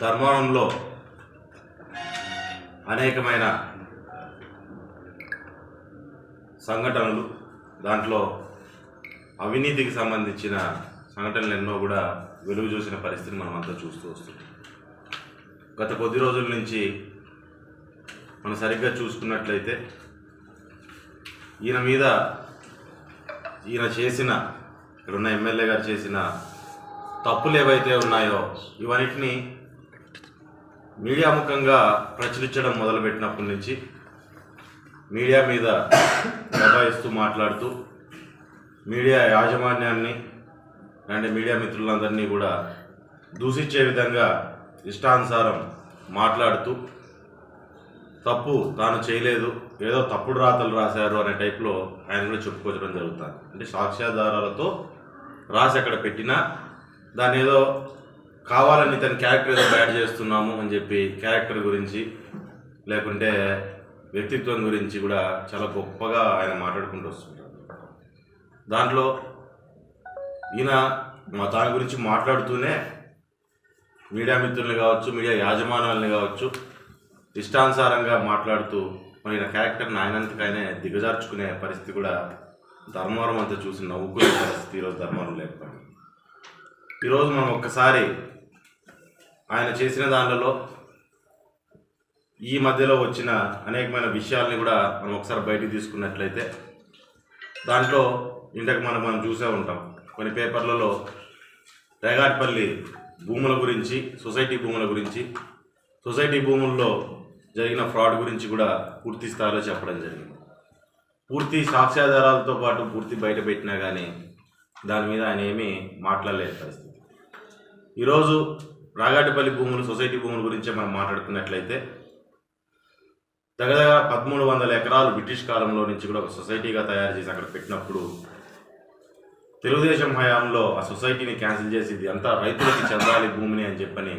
ధర్మవరంలో అనేకమైన సంఘటనలు దాంట్లో అవినీతికి సంబంధించిన సంఘటనలు ఎన్నో కూడా వెలుగు చూసిన పరిస్థితిని మనం అంతా చూస్తూ వస్తున్నాం. గత కొద్ది రోజుల నుంచి మనం సరిగ్గా చూసుకున్నట్లయితే ఈయన మీద ఈయన చేసిన ఇక్కడ ఉన్న ఎమ్మెల్యే గారు చేసిన తప్పులు ఏవైతే ఉన్నాయో ఇవన్నిటిని మీడియా ముఖంగా ప్రచురించడం మొదలుపెట్టినప్పటి నుంచి మీడియా మీద దబాయిస్తూ మాట్లాడుతూ మీడియా యాజమాన్యాన్ని అంటే మీడియా మిత్రులందరినీ కూడా దూషించే విధంగా ఇష్టానుసారం మాట్లాడుతూ తప్పు తాను చేయలేదు ఏదో తప్పుడు రాతలు రాశారు అనే టైప్లో ఆయన కూడా చెప్పుకోవడం జరుగుతుంది. అంటే సాక్ష్యాధారాలతో రాసి అక్కడ పెట్టినా దాని ఏదో కావాలని తన క్యారెక్టర్ ఏదో బ్యాడ్ చేస్తున్నాము అని చెప్పి క్యారెక్టర్ గురించి లేకుంటే వ్యక్తిత్వం గురించి కూడా చాలా గొప్పగా ఆయన మాట్లాడుకుంటూ వస్తుంటారు దాంట్లో ఈయన మా దాని గురించి మాట్లాడుతూనే మీడియా మిత్రుల్ని కావచ్చు మీడియా యాజమాన్యాలని కావచ్చు ఇష్టానుసారంగా మాట్లాడుతూ మరి ఈయన క్యారెక్టర్ని ఆయనంతకైనా దిగజార్చుకునే పరిస్థితి కూడా ధర్మవరం అంతా చూసి నవ్వుకునే పరిస్థితి ఈరోజు ధర్మవరం లేకపోయింది ఈరోజు మనం ఒక్కసారి ఆయన చేసిన దానిలో ఈ మధ్యలో వచ్చిన అనేకమైన విషయాల్ని కూడా మనం ఒకసారి బయటికి తీసుకున్నట్లయితే దాంట్లో ఇంతకు మనం మనం చూసే ఉంటాం. కొన్ని పేపర్లలో రేగాట్పల్లి భూముల గురించి సొసైటీ భూముల గురించి సొసైటీ భూముల్లో జరిగిన ఫ్రాడ్ గురించి కూడా పూర్తి స్థాయిలో చెప్పడం జరిగింది. పూర్తి సాక్ష్యాధారాలతో పాటు పూర్తి బయట పెట్టినా కానీ దాని మీద ఆయన ఏమీ మాట్లాడలేని పరిస్థితి. ఈరోజు రాగాటిపల్లి భూములు సొసైటీ భూముల గురించి మనం మాట్లాడుకున్నట్లయితే దగ్గర పదమూడు వందల ఎకరాలు బ్రిటిష్ కాలంలో నుంచి కూడా ఒక సొసైటీగా తయారు చేసి అక్కడ పెట్టినప్పుడు తెలుగుదేశం హయాంలో ఆ సొసైటీని క్యాన్సిల్ చేసి ఇది అంతా రైతులకి చెందాలి భూమిని అని చెప్పని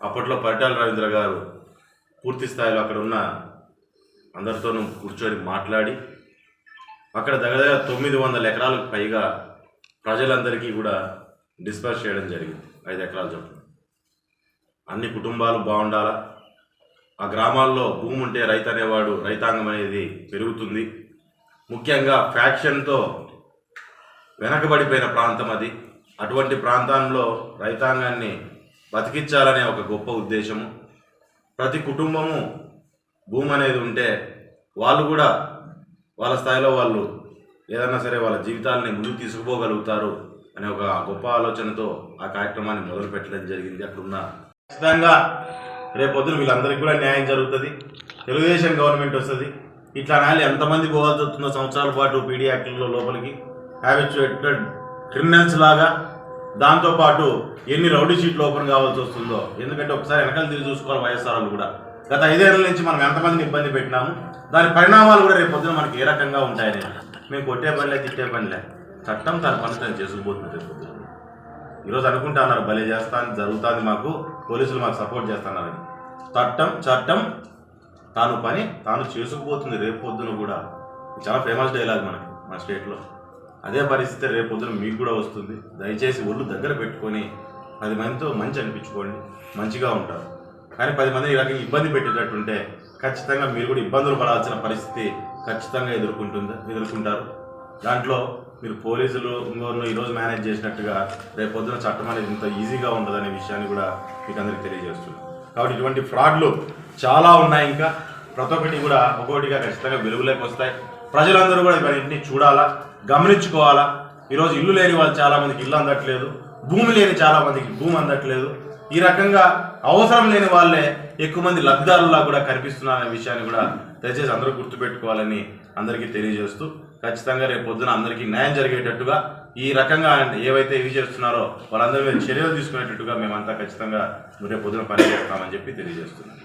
అప్పట్లో పరిటాల రవీంద్ర గారు పూర్తి స్థాయిలో అక్కడ ఉన్న అందరితోనూ కూర్చొని మాట్లాడి అక్కడ దగ్గర దగ్గర తొమ్మిది వందల ఎకరాలకు పైగా ప్రజలందరికీ కూడా డిస్పర్స్ చేయడం జరిగింది. ఐదు ఎకరాల చొప్పున. అన్ని కుటుంబాలు బాగుండాలా? ఆ గ్రామాల్లో భూమి ఉంటే రైతు అనేవాడు రైతాంగం అనేది పెరుగుతుంది. ముఖ్యంగా ఫ్యాక్షన్తో వెనకబడిపోయిన ప్రాంతం అది. అటువంటి ప్రాంతాల్లో రైతాంగాన్ని బతికించాలనే ఒక గొప్ప ఉద్దేశము. ప్రతి కుటుంబము భూమి అనేది ఉంటే వాళ్ళు కూడా వాళ్ళ స్థాయిలో వాళ్ళు ఏదైనా సరే వాళ్ళ జీవితాలని ముందుకు తీసుకుపోగలుగుతారు అనే ఒక గొప్ప ఆలోచనతో ఆ కార్యక్రమాన్ని మొదలు పెట్టడం జరిగింది. అక్కడున్న ఖచ్చితంగా రేపొద్దున వీళ్ళందరికీ కూడా న్యాయం జరుగుతుంది. తెలుగుదేశం గవర్నమెంట్ వస్తుంది. ఇట్లా నాలి ఎంతమంది పోవాల్సి వస్తుందో సంవత్సరాల పాటు పీడీ యాక్ట్లో లోపలికి హ్యాబిచుయేటెడ్ క్రిమినల్స్ లాగా దాంతోపాటు ఎన్ని రౌడీ షీట్లు ఓపెన్ కావాల్సి వస్తుందో ఎందుకంటే ఒకసారి వెనకాల తిరిగి చూసుకోవాలి వైఎస్ఆర్ కూడా. గత ఐదేళ్ళ నుంచి మనం ఎంతమందిని ఇబ్బంది పెట్టినాము దాని పరిణామాలు కూడా రేపు పొద్దున మనకి ఏ రకంగా ఉంటాయని మేము కొట్టే పనిలే తిట్టే పనిలే. చట్టం తన పని తను చేసుకుపోతుంది రేపు ఈరోజు అనుకుంటా అన్నారు భలే చేస్తాను జరుగుతుంది మాకు పోలీసులు మాకు సపోర్ట్ చేస్తున్నారని చట్టం చట్టం తాను పని తాను చేసుకుపోతుంది రేపు పొద్దున కూడా. చాలా ఫేమస్ డైలాగ్ మనకి మన స్టేట్లో అదే పరిస్థితి రేపు పొద్దున మీకు కూడా వస్తుంది. దయచేసి ఒళ్ళు దగ్గర పెట్టుకొని పది మందితో మంచి అనిపించుకోండి. మంచిగా ఉంటారు. కానీ పది మంది ఈ రకంగా ఇబ్బంది పెట్టేటట్టుంటే ఖచ్చితంగా మీరు కూడా ఇబ్బందులు పడాల్సిన పరిస్థితి ఖచ్చితంగా ఎదుర్కొంటుంది ఎదుర్కొంటారు. దాంట్లో మీరు పోలీసులు ఇంకోను ఈరోజు మేనేజ్ చేసినట్టుగా రేపు పొద్దున చట్టం అనేది ఇంత ఈజీగా ఉండదనే విషయాన్ని కూడా మీకు అందరికీ తెలియజేస్తున్నాను కాబట్టి ఇటువంటి ఫ్రాడ్లు చాలా ఉన్నాయి ఇంకా. ప్రతి ఒక్కటి కూడా ఒక్కొక్కటిగా ఖచ్చితంగా వెలుగులోకి వస్తాయి. ప్రజలందరూ కూడా ఇవన్నింటినీ చూడాలా గమనించుకోవాలా? ఈరోజు ఇల్లు లేని వాళ్ళు చాలామందికి ఇల్లు అందట్లేదు భూమి లేని చాలామందికి భూమి అందట్లేదు. ఈ రకంగా అవసరం లేని వాళ్ళే ఎక్కువ మంది లబ్ధిదారులా కూడా కనిపిస్తున్నారనే విషయాన్ని కూడా దయచేసి అందరూ గుర్తుపెట్టుకోవాలని అందరికీ తెలియజేస్తూ ఖచ్చితంగా రేపు పొద్దున అందరికీ న్యాయం జరిగేటట్టుగా ఈ రకంగా ఏవైతే ఇవి చేస్తున్నారో వాళ్ళందరి మీద చర్యలు తీసుకునేటట్టుగా మేమంతా ఖచ్చితంగా రేపు పొద్దున పనిచేస్తామని చెప్పి తెలియజేస్తున్నాం.